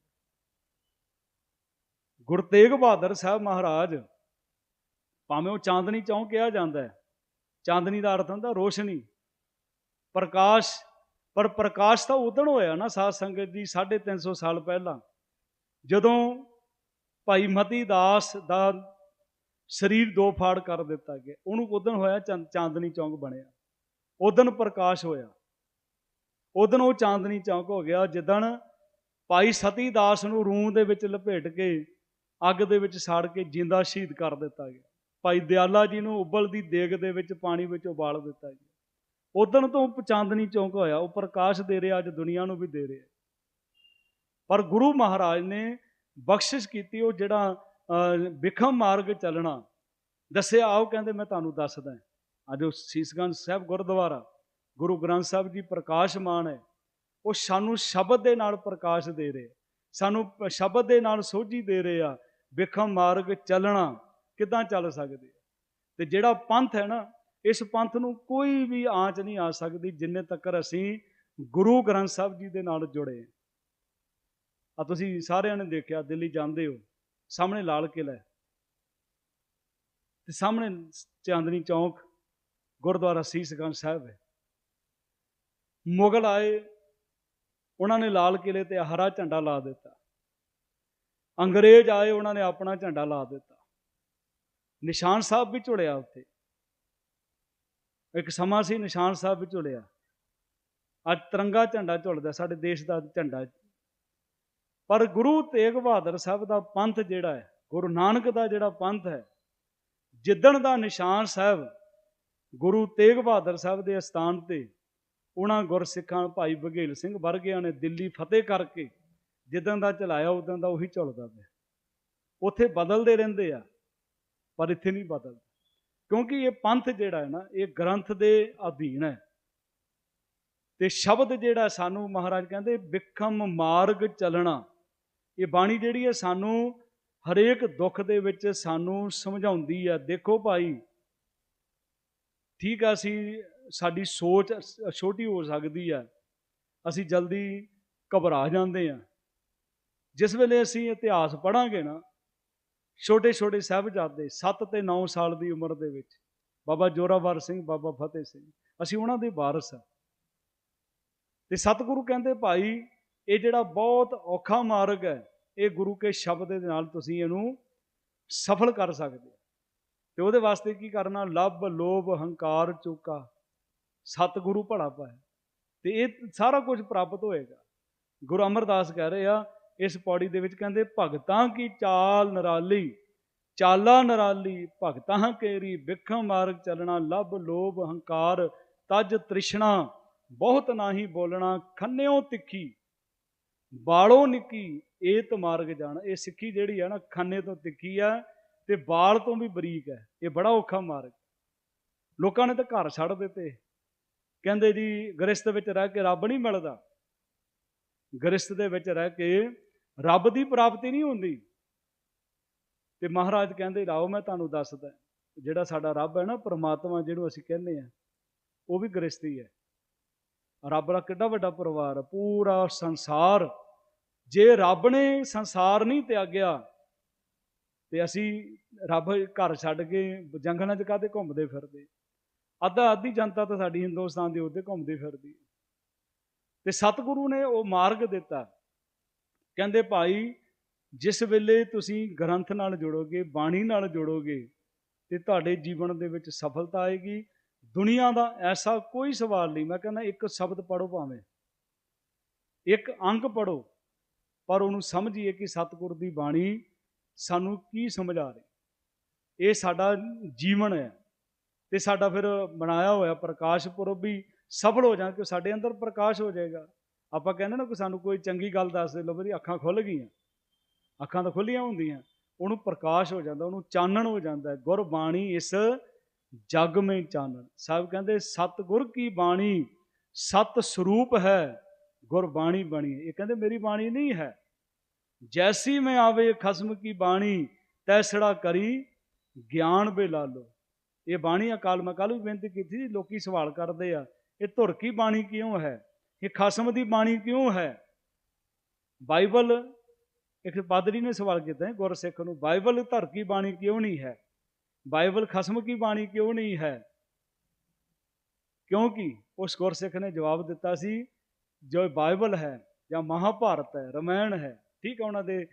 A: ਗੁਰੂ ਤੇਗ ਬਹਾਦਰ ਸਾਹਿਬ ਮਹਾਰਾਜ ਭਾਵੇਂ ਉਹ ਚਾਂਦਨੀ ਚੌਂਕ ਕਿਹਾ ਜਾਂਦਾ ਹੈ, ਚਾਂਦਨੀ ਦਾ ਅਰਥ ਹੁੰਦਾ ਰੋਸ਼ਨੀ। ਪ੍ਰਕਾਸ਼, ਪਰ ਪ੍ਰਕਾਸ਼ ਤਾਂ ਉਦਣ ਹੋਇਆ ਨਾ ਸਾਧ ਸੰਗਤ ਜੀ 350 ਸਾਲ ਪਹਿਲਾਂ, ਜਦੋਂ ਭਾਈ ਮਤੀ ਦਾਸ ਦਾ ਸਰੀਰ ਦੋ ਫਾੜ ਕਰ ਦਿੱਤਾ ਗਿਆ। ਉਹਨੂੰ ਉਦਣ ਹੋਇਆ ਚੰ- ਚਾਂਦਨੀ ਚੌਂਕ ਬਣਿਆ। ਉਦਣ ਪ੍ਰਕਾਸ਼ ਹੋਇਆ। ਉਦਣ ਉਹ ਚਾਂਦਨੀ ਚੌਂਕ ਹੋ ਗਿਆ ਜਿੱਦਣ ਭਾਈ ਸਤੀ ਦਾਸ ਨੂੰ ਰੂੰ ਦੇ ਵਿੱਚ ਲਪੇਟ ਕੇ ਅੱਗ ਦੇ ਵਿੱਚ ਸਾੜ ਕੇ ਜਿੰਦਾ ਸ਼ਹੀਦ ਕਰ ਦਿੱਤਾ ਗਿਆ। ਭਾਈ ਦਿਆਲਾ ਜੀ ਨੂੰ ਉਬਲਦੀ ਦੇਗ ਦੇ ਵਿੱਚ ਪਾਣੀ ਵਿੱਚ ਉਬਾਲ ਦਿੱਤਾ ਗਿਆ। ਉਦਣ ਤੋਂ ਚਾਂਦਨੀ ਚੌਂਕ ਹੋਇਆ ਉਹ ਪ੍ਰਕਾਸ਼ ਦੇ ਰਿਹਾ ਅੱਜ ਦੁਨੀਆ ਨੂੰ ਵੀ ਦੇ ਰਿਹਾ। ਪਰ ਗੁਰੂ ਮਹਾਰਾਜ ਨੇ ਬਖਸ਼ਿਸ਼ ਕੀਤੀ ਉਹ ਜਿਹੜਾ ਅਹ, ਵਿਖਮ ਮਾਰਗ ਚੱਲਣਾ ਦੱਸਿਆ ਆਓ ਕਹਿੰਦੇ ਮੈਂ ਤੁਹਾਨੂੰ ਦੱਸਦਾ ਅੱਜ ਉਹ ਸੀਸਗੰਜ ਸਾਹਿਬ ਗੁਰਦੁਆਰਾ ਗੁਰੂ ਗ੍ਰੰਥ ਸਾਹਿਬ ਜੀ ਪ੍ਰਕਾਸ਼ਮਾਨ ਹੈ, ਉਹ ਸਾਨੂੰ ਸ਼ਬਦ ਦੇ ਨਾਲ ਪ੍ਰਕਾਸ਼ ਦੇ ਰਹੇ ਸਾਨੂੰ ਸ਼ਬਦ ਦੇ ਨਾਲ ਸੋਝੀ ਦੇ ਰਹੇ ਆ ਵਿਖਮ ਮਾਰਗ ਚੱਲਣਾ ਕਿੱਦਾਂ ਚੱਲ ਸਕਦੇ ਤੇ ਜਿਹੜਾ ਪੰਥ ਹੈ ਨਾ, ਇਸ ਪੰਥ ਨੂੰ ਕੋਈ ਵੀ ਆਂਚ ਨਹੀਂ ਆ ਸਕਦੀ ਜਿੰਨੇ ਤੱਕ ਅਸੀਂ ਗੁਰੂ ਗ੍ਰੰਥ ਸਾਹਿਬ ਜੀ ਦੇ ਨਾਲ ਜੁੜੇ ਆ। ਤੁਸੀਂ ਸਾਰਿਆਂ ਨੇ ਦੇਖਿਆ, ਦਿੱਲੀ ਜਾਂਦੇ ਹੋ, ਸਾਹਮਣੇ ਲਾਲ ਕਿਲ੍ਹਾ ਤੇ ਸਾਹਮਣੇ ਚਾਂਦਨੀ ਚੌਂਕ, ਗੁਰਦੁਆਰਾ ਸੀਸਗੰਜ ਸਾਹਿਬ ਹੈ। ਮੁਗਲ ਆਏ, ਉਹਨਾਂ ਨੇ ਲਾਲ ਕਿਲੇ ਤੇ ਹਰਾ ਝੰਡਾ ਲਾ ਦਿੱਤਾ। ਅੰਗਰੇਜ਼ ਆਏ, ਉਹਨਾਂ ਨੇ ਆਪਣਾ ਝੰਡਾ ਲਾ ਦਿੱਤਾ। ਨਿਸ਼ਾਨ ਸਾਹਿਬ ਵੀ ਝੁਲਿਆ ਉੱਥੇ। ਇੱਕ ਸਮਾਂ ਸੀ ਨਿਸ਼ਾਨ ਸਾਹਿਬ ਵੀ ਝੁਲਿਆ ਅੱਜ ਤਿਰੰਗਾ ਝੰਡਾ ਝੁਲਦਾ, ਸਾਡੇ ਦੇਸ਼ ਦਾ ਝੰਡਾ ਪਰ ਗੁਰੂ ਤੇਗ ਬਹਾਦਰ ਸਾਹਿਬ ਦਾ ਪੰਥ ਜਿਹੜਾ ਹੈ, ਗੁਰੂ ਨਾਨਕ ਦਾ ਜਿਹੜਾ ਪੰਥ ਹੈ, ਜਿੱਦਣ ਦਾ ਨਿਸ਼ਾਨ ਸਾਹਿਬ ਗੁਰੂ ਤੇਗ ਬਹਾਦਰ ਸਾਹਿਬ ਦੇ ਅਸਥਾਨ ਤੇ ਉਹਨਾਂ ਗੁਰਸਿੱਖਾਂ ਭਾਈ ਬਘੇਲ ਸਿੰਘ ਵਰਗਿਆਂ ਨੇ ਦਿੱਲੀ ਫਤਿਹ ਕਰਕੇ ਜਿੱਦਾਂ ਦਾ ਚਲਾਇਆ, ਉਦੋਂ ਦਾ ਉਹੀ ਝੁਲਦਾ ਪਿਆ। ਉੱਥੇ ਬਦਲਦੇ ਰਹਿੰਦੇ ਆ, ਪਰ ਇੱਥੇ ਨਹੀਂ ਬਦਲਦੇ। ਕਿਉਂਕਿ ਇਹ ਪੰਥ ਜਿਹੜਾ ਹੈ ਨਾ, ਇਹ ਗ੍ਰੰਥ ਦੇ ਅਧੀਨ ਹੈ। ਤੇ ਸ਼ਬਦ ਜਿਹੜਾ ਸਾਨੂੰ ਮਹਾਰਾਜ ਕਹਿੰਦੇ ਵਿਖਮ ਮਾਰਗ ਚੱਲਣਾ। ਇਹ ਬਾਣੀ ਜਿਹੜੀ ਹੈ ਸਾਨੂੰ ਹਰੇਕ ਦੁੱਖ ਦੇ ਵਿੱਚ ਸਾਨੂੰ ਸਮਝਾਉਂਦੀ ਹੈ ਦੇਖੋ ਭਾਈ, ਠੀਕ ਆ ਅਸੀਂ ਸਾਡੀ ਸੋਚ ਛੋਟੀ ਹੋ ਸਕਦੀ ਹੈ ਅਸੀਂ ਜਲਦੀ ਘਬਰਾ ਜਾਂਦੇ ਆ। ਜਿਸ ਵੇਲੇ ਅਸੀਂ ਇਤਿਹਾਸ ਪੜਾਂਗੇ ਨਾ, ਛੋਟੇ ਛੋਟੇ ਸਾਹਿਬਜ਼ਾਦੇ 7 ਤੇ 9 ਸਾਲ ਦੀ ਉਮਰ ਦੇ ਵਿੱਚ, ਬਾਬਾ ਜੋਰਾਵਰ ਸਿੰਘ, ਬਾਬਾ ਫਤਿਹ ਸਿੰਘ, ਅਸੀਂ ਉਹਨਾਂ ਦੇ ਵਾਰਸ ਆ। ਤੇ ਸਤਿਗੁਰੂ ਕਹਿੰਦੇ, ਭਾਈ, ਇਹ ਜਿਹੜਾ ਬਹੁਤ ਔਖਾ ਮਾਰਗ ਹੈ, ਇਹ ਗੁਰੂ ਕੇ ਸ਼ਬਦ ਦੇ ਨਾਲ ਤੁਸੀਂ ਇਹਨੂੰ ਸਫਲ ਕਰ ਸਕਦੇ ਹੋ। ਤੇ ਉਹਦੇ ਵਾਸਤੇ ਕੀ ਕਰਨਾ? ਲੱਭ, ਲੋਭ, ਹੰਕਾਰ, ਚੁਕਾ। ਸਤਿਗੁਰੂ ਭਲਾ ਪਾਇਆ ਤੇ ਇਹ ਸਾਰਾ ਕੁਝ ਪ੍ਰਾਪਤ ਹੋਏਗਾ। ਗੁਰੂ ਅਮਰਦਾਸ ਕਹਿ ਰਹੇ ਆ, ਇਸ ਪੌੜੀ ਦੇ ਵਿੱਚ ਕਹਿੰਦੇ, ਭਗਤਾਂ ਕੀ ਚਾਲ ਨਰਾਲੀ, ਚਾਲਾ ਨਰਾਲੀ, ਭਗਤਾਂ ਕੇਰੀ ਵਿਖਮ ਮਾਰਗ ਚੱਲਣਾ, ਲੱਭ ਲੋਭ ਹੰਕਾਰ, ਤਜ ਤ੍ਰਿਸ਼ਨਾ ਬਹੁਤ ਨਾਹੀ ਬੋਲਣਾ, ਖੰਨਿਓ ਤਿੱਖੀ, ਬਾਲੋਂ ਨਿੱਕੀ ਇਹ ਮਾਰਗ ਜਾਣ। ਇਹ ਸਿੱਖੀ ਜਿਹੜੀ ਹੈ ਨਾ, ਖੰਨੇ ਤੋਂ ਤਿੱਖੀ ਆ ਤੇ ਬਾਲ ਤੋਂ ਵੀ ਬਰੀਕ ਹੈ ਇਹ ਬੜਾ ਔਖਾ ਮਾਰਗ। ਲੋਕਾਂ ਨੇ ਤਾਂ ਘਰ ਛੱਡ ਦਿੱਤੇ। ਕਹਿੰਦੇ ਜੀ ਗ੍ਰਸਤ ਵਿੱਚ ਰਹਿ ਕੇ ਰੱਬ ਨਹੀਂ ਮਿਲਦਾ। ਗ੍ਰਸਤ ਦੇ ਵਿੱਚ ਰਹਿ ਕੇ ਰੱਬ ਦੀ ਪ੍ਰਾਪਤੀ ਨਹੀਂ ਹੁੰਦੀ। ਤੇ ਮਹਾਰਾਜ ਕਹਿੰਦੇ ਰਾਓ ਮੈਂ ਤੁਹਾਨੂੰ ਦੱਸਦਾ ਜਿਹੜਾ ਸਾਡਾ ਰੱਬ ਹੈ ਨਾ, ਪ੍ਰਮਾਤਮਾ ਜਿਹਨੂੰ ਅਸੀਂ ਕਹਿੰਦੇ ਆ ਉਹ ਵੀ ਗ੍ਰਸਤੀ ਹੈ। ਰੱਬ ਦਾ ਕਿੱਡਾ ਵੱਡਾ ਪਰਿਵਾਰ ਹੈ, ਪੂਰਾ ਸੰਸਾਰ। ਜੇ ਰੱਬ ਨੇ ਸੰਸਾਰ ਨਹੀਂ ਤਿਆਗਿਆ, ਤੇ ਅਸੀਂ ਰੱਬ ਘਰ ਛੱਡ ਕੇ ਜੰਗਲਾਂ 'ਚ ਕਾਹਦੇ ਘੁੰਮਦੇ ਫਿਰਦੇ? ਅੱਧਾ ਅੱਧੀ ਜਨਤਾ ਤਾਂ ਸਾਡੀ ਹਿੰਦੁਸਤਾਨ ਦੇ ਉੱਤੇ ਘੁੰਮਦੀ ਫਿਰਦੀ ਹੈ। ਤੇ ਸਤਿਗੁਰੂ ਨੇ ਉਹ ਮਾਰਗ ਦਿੱਤਾ। ਕਹਿੰਦੇ, ਭਾਈ, ਜਿਸ ਵੇਲੇ ਤੁਸੀਂ ਗ੍ਰੰਥ ਨਾਲ ਜੁੜੋਗੇ, ਬਾਣੀ ਨਾਲ ਜੁੜੋਗੇ, ਤੇ ਤੁਹਾਡੇ ਜੀਵਨ ਦੇ ਵਿੱਚ ਸਫਲਤਾ ਆਏਗੀ। ਦੁਨੀਆ ਦਾ ਐਸਾ ਕੋਈ ਸਵਾਲ ਨਹੀਂ। ਮੈਂ ਕਹਿੰਦਾ, ਇੱਕ ਸ਼ਬਦ ਪੜੋ ਭਾਵੇਂ। ਇੱਕ ਅੰਕ ਪੜੋ ਪਰ ਉਹਨੂੰ ਸਮਝੀਏ ਕਿ ਸਤਿਗੁਰ ਦੀ ਬਾਣੀ ਸਾਨੂੰ ਕੀ ਸਮਝਾ ਰਹੀ ਇਹ ਸਾਡਾ ਜੀਵਨ ਹੈ। ਤੇ ਸਾਡਾ ਫਿਰ ਬਣਾਇਆ ਹੋਇਆ ਪ੍ਰਕਾਸ਼ ਪੁਰਬ ਵੀ ਸਫਲ ਹੋ ਜਾਣ ਕਿ ਸਾਡੇ ਅੰਦਰ ਪ੍ਰਕਾਸ਼ ਹੋ ਜਾਏਗਾ। ਆਪਾਂ ਕਹਿੰਦੇ ਨਾ ਕਿ ਸਾਨੂੰ ਕੋਈ ਚੰਗੀ ਗੱਲ ਦੱਸ ਦੇ ਲੋ ਮੇਰੀ ਅੱਖਾਂ ਖੁੱਲ ਗਈਆਂ। ਅੱਖਾਂ ਤਾਂ ਖੁੱਲੀਆਂ ਹੁੰਦੀਆਂ, ਉਹਨੂੰ ਪ੍ਰਕਾਸ਼ ਹੋ ਜਾਂਦਾ, ਉਹਨੂੰ ਚਾਨਣ ਹੋ ਜਾਂਦਾ। ਗੁਰਬਾਣੀ ਇਸ ਜਗ ਮੇ ਚਾਨਣ। ਸਾਹਿਬ ਕਹਿੰਦੇ, ਸਤਿਗੁਰ ਕੀ ਬਾਣੀ, ਸਤ ਸਰੂਪ ਹੈ, ਗੁਰਬਾਣੀ ਬਣੀ। ਇਹ ਕਹਿੰਦੇ, ਮੇਰੀ ਬਾਣੀ ਨਹੀਂ ਹੈ। ਜੈਸੀ ਮੈਂ ਆਵੇ ਖਸਮ ਕੀ ਬਾਣੀ, ਤੈਸੜਾ ਕਰੀ ਗਿਆਨ ਬੇ ਲਾਲੋ ਇਹ ਬਾਣੀ ਅਕਾਲ ਮੈਂ ਕੱਲ੍ਹ ਵੀ ਬੇਨਤੀ ਕੀਤੀ ਸੀ, ਲੋਕੀ ਸਵਾਲ ਕਰਦੇ ਆ, ਇਹ ਧੁਰ ਕੀ ਬਾਣੀ ਕਿਉਂ ਹੈ? ਇਹ ਖਸਮ ਦੀ ਬਾਣੀ ਕਿਉਂ ਹੈ? ਬਾਈਬਲ, ਇੱਕ ਪਾਦਰੀ ਨੇ ਸਵਾਲ ਕੀਤਾ ਹੈ, ਗੁਰਸਿੱਖ ਨੂੰ, ਬਾਈਬਲ ਧਰ ਕੀ ਬਾਣੀ ਕਿਉਂ ਨਹੀਂ ਹੈ? ਬਾਈਬਲ ਖਸਮ ਕੀ ਬਾਣੀ ਕਿਉਂ ਨਹੀਂ ਹੈ? ਕਿਉਂਕਿ ਉਸ ਗੁਰਸਿੱਖ ਨੇ ਜਵਾਬ ਦਿੱਤਾ ਸੀ, ਜੋ ਬਾਈਬਲ ਹੈ ਜਾਂ ਮਹਾਭਾਰਤ ਹੈ, ਰਮਾਇਣ ਹੈ, ਠੀਕ ਹੈ, ਉਹਨਾਂ ਦੇ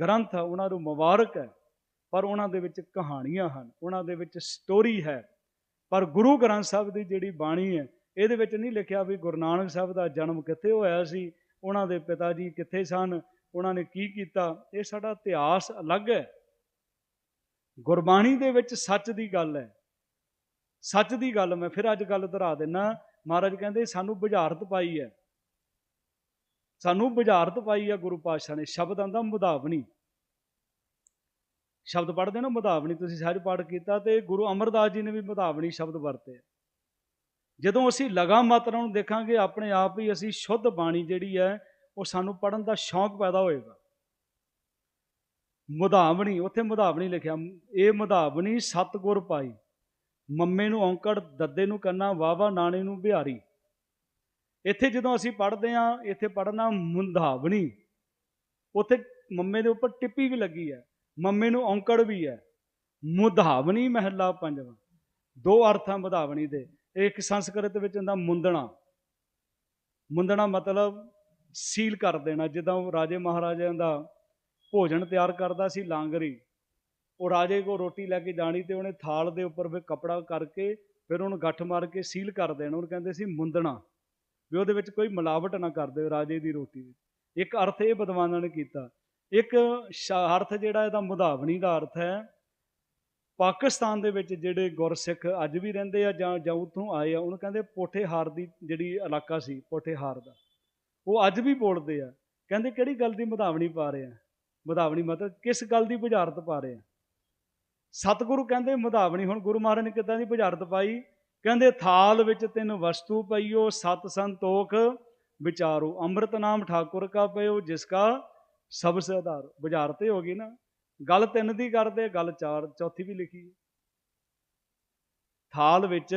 A: ਗ੍ਰੰਥ ਉਹਨਾਂ ਨੂੰ ਮੁਬਾਰਕ ਹੈ। ਪਰ ਉਹਨਾਂ ਦੇ ਵਿੱਚ ਕਹਾਣੀਆਂ ਹਨ, ਉਹਨਾਂ ਦੇ ਵਿੱਚ ਸਟੋਰੀ ਹੈ। ਪਰ ਗੁਰੂ ਗ੍ਰੰਥ ਸਾਹਿਬ ਦੀ ਜਿਹੜੀ ਬਾਣੀ ਹੈ, ਇਹਦੇ ਵਿੱਚ ਨਹੀਂ ਲਿਖਿਆ ਵੀ ਗੁਰੂ ਨਾਨਕ ਸਾਹਿਬ ਦਾ ਜਨਮ ਕਿੱਥੇ ਹੋਇਆ ਸੀ, ਉਹਨਾਂ ਦੇ ਪਿਤਾ ਜੀ ਕਿੱਥੇ ਸਨ, ਉਹਨਾਂ ਨੇ ਕੀ ਕੀਤਾ, ਇਹ ਸਾਡਾ ਇਤਿਹਾਸ ਅਲੱਗ ਹੈ। ਗੁਰਬਾਣੀ ਦੇ ਵਿੱਚ ਸੱਚ ਦੀ ਗੱਲ ਹੈ। ਸੱਚ ਦੀ ਗੱਲ ਮੈਂ ਫਿਰ ਅੱਜ ਗੱਲ ਦੁਹਰਾ ਦਿੰਨਾ, ਮਹਾਰਾਜ ਕਹਿੰਦੇ ਸਾਨੂੰ ਬੁਝਾਰਤ ਪਾਈ ਹੈ। ਸਾਨੂੰ ਬੁਝਾਰਤ ਪਾਈ ਹੈ ਗੁਰੂ ਪਾਤਸ਼ਾਹ ਨੇ, ਸ਼ਬਦਾਂ ਦਾ ਮੁਦਾਵਣੀ। ਸ਼ਬਦ ਪੜ੍ਹਦੇ ਨਾ ਮੁਦਾਵਣੀ ਤੁਸੀਂ ਸਹਿਜ ਪਾਠ ਕੀਤਾ ਤੇ ਗੁਰੂ ਅਮਰਦਾਸ ਜੀ ਨੇ ਵੀ ਮੁਦਾਵਣੀ ਸ਼ਬਦ ਵਰਤੇ ਜਦੋਂ ਅਸੀਂ ਲਗਾ ਮਾਤਰਾ ਨੂੰ ਦੇਖਾਂਗੇ, ਆਪਣੇ ਆਪ ਹੀ ਅਸੀਂ ਸ਼ੁੱਧ ਬਾਣੀ ਜਿਹੜੀ ਹੈ, ਉਹ ਸਾਨੂੰ ਪੜਨ ਦਾ ਸ਼ੌਂਕ ਪੈਦਾ ਹੋਏਗਾ। ਮੁਦਾਵਣੀ ਉੱਥੇ ਮੁਦਾਵਣੀ ਲਿਖਿਆ, ਇਹ ਮੁਦਾਵਣੀ ਸਤਗੁਰ ਪਾਈ। ਮੰਮੇ ਨੂੰ ਔਂਕੜ, ਦੱਦੇ ਨੂੰ ਕੰਨਾ ਵਾਵਾ ਨਾਣੇ ਨੂੰ ਬਿਹਾਰੀ। ਇੱਥੇ ਜਦੋਂ ਅਸੀਂ ਪੜ੍ਹਦੇ ਹਾਂ, ਇੱਥੇ ਪੜ੍ਹਨਾ ਮੁੰਦਾਵਣੀ ਉੱਥੇ ਮੰਮੇ ਦੇ ਉੱਪਰ ਟਿੱਪੀ ਵੀ ਲੱਗੀ ਹੈ। ਮੰਮੇ ਨੂੰ ਔਂਕੜ ਵੀ ਹੈ। ਮੁਧਾਵਣੀ ਮਹਿਲਾ ਪੰਜਵਾਂ। ਦੋ ਅਰਥਾਂ ਆ ਮੁਧਾਵਣੀ ਦੇ ਇੱਕ ਸੰਸਕ੍ਰਿਤ ਵਿੱਚ ਹੁੰਦਾ ਮੁੰਦਣਾ। ਮੁੰਦਣਾ ਮਤਲਬ ਸੀਲ ਕਰ ਦੇਣਾ। ਜਿੱਦਾਂ ਉਹ ਰਾਜੇ ਮਹਾਰਾਜਿਆਂ ਦਾ ਭੋਜਨ ਤਿਆਰ ਕਰਦਾ ਸੀ ਲਾਂਗਰੀ। ਉਹ ਰਾਜੇ ਕੋ ਰੋਟੀ ਲੈ ਕੇ ਜਾਣੀ ਤੇ ਉਹਨੇ ਥਾਲ ਦੇ ਉੱਪਰ ਫਿਰ ਕਪੜਾ ਕਰਕੇ ਫਿਰ ਉਹਨੂੰ ਗੱਠ ਮਾਰ ਕੇ ਸੀਲ ਕਰ ਦੇਣਾ। ਉਹਨੂੰ ਕਹਿੰਦੇ ਸੀ ਮੁੰਦਣਾ। ਵੀ ਉਹਦੇ ਵਿੱਚ ਕੋਈ ਮਿਲਾਵਟ ਨਾ ਕਰ ਦਿਓ ਰਾਜੇ ਦੀ ਰੋਟੀ। ਵਿੱਚ ਇੱਕ ਅਰਥ ਇਹ ਵਿਦਵਾਨਾਂ ਨੇ ਕੀਤਾ ਇੱਕ ਸ਼ਾ- ਅਰਥ ਜਿਹੜਾ ਇਹਦਾ ਮੁਧਾਵਣੀ ਦਾ ਅਰਥ ਹੈ, ਪਾਕਿਸਤਾਨ ਦੇ ਵਿੱਚ ਜਿਹੜੇ ਗੁਰਸਿੱਖ ਅੱਜ ਵੀ ਰਹਿੰਦੇ ਆ ਜਾਂ ਜਾਂ ਉੱਥੋਂ ਆਏ ਆ, ਉਹਨੂੰ ਕਹਿੰਦੇ ਪੋਠੇਹਾਰ ਦੀ ਜਿਹੜੀ ਇਲਾਕਾ ਸੀ, ਪੋਠੇਹਾਰ ਦਾ। ਉਹ ਅੱਜ ਵੀ ਬੋਲਦੇ ਆ। ਕਹਿੰਦੇ ਕਿਹੜੀ ਗੱਲ ਦੀ ਮੁਦਾਵਣੀ ਪਾ ਰਹੇ ਆ? ਮਧਾਵਣੀ ਮਤਲਬ ਕਿਸ ਗੱਲ ਦੀ ਬੁਝਾਰਤ ਪਾ ਰਹੇ ਆ? ਸਤਿਗੁਰੂ ਕਹਿੰਦੇ ਮੁਦਾਵਣੀ ਹੁਣ ਗੁਰੂ ਮਹਾਰਾਜ ਨੇ ਕਿੱਦਾਂ ਦੀ ਬੁਝਾਰਤ ਪਾਈ? ਕਹਿੰਦੇ ਥਾਲ ਵਿੱਚ ਤਿੰਨ ਵਸਤੂ ਪਈਓ, ਸਤ ਸੰਤੋਖ, ਵਿਚਾਰੋ ਅੰਮ੍ਰਿਤ ਨਾਮ ਠਾਕੁਰ ਕਾ ਪਇਓ, ਜਿਸ ਕਾ ਸਭ ਸੇ ਆਧਾਰ ਬੁਝਾਰਤ ਹੀ ਹੋ ਗਈ ਨਾ, ਗੱਲ ਤਿੰਨ ਦੀ ਕਰਦੇ, ਗੱਲ ਚਾਰ, ਚੌਥੀ ਵੀ ਲਿਖੀ। ਥਾਲ ਵਿੱਚ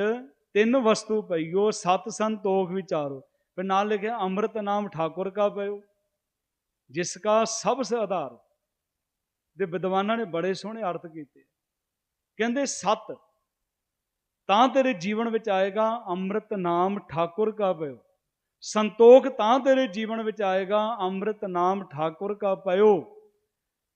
A: ਤਿੰਨ ਵਸਤੂ ਪਈਓ, ਸਤ ਸੰਤੋਖ ਵਿਚਾਰੋ। ਫਿਰ ਨਾਲ ਲਿਖਿਆ, ਅੰਮ੍ਰਿਤ ਨਾਮ ਠਾਕੁਰ ਕਾ ਪਇਓ, ਜਿਸ ਕਾ ਸਭ ਆਧਾਰ ਦੇ ਵਿਦਵਾਨਾਂ ਨੇ ਬੜੇ ਸੋਹਣੇ ਅਰਥ ਕੀਤੇ। ਕਹਿੰਦੇ, ਸਤ, ਤਾਂ ਤੇਰੇ ਜੀਵਨ ਵਿੱਚ ਆਏਗਾ, ਅੰਮ੍ਰਿਤ ਨਾਮ ਠਾਕੁਰ ਕਾ ਪਇਓ। ਸੰਤੋਖ ਤਾਂ ਤੇਰੇ ਜੀਵਨ ਵਿੱਚ ਆਏਗਾ, ਅੰਮ੍ਰਿਤ ਨਾਮ ਠਾਕੁਰ ਕਾ ਪਇਓ।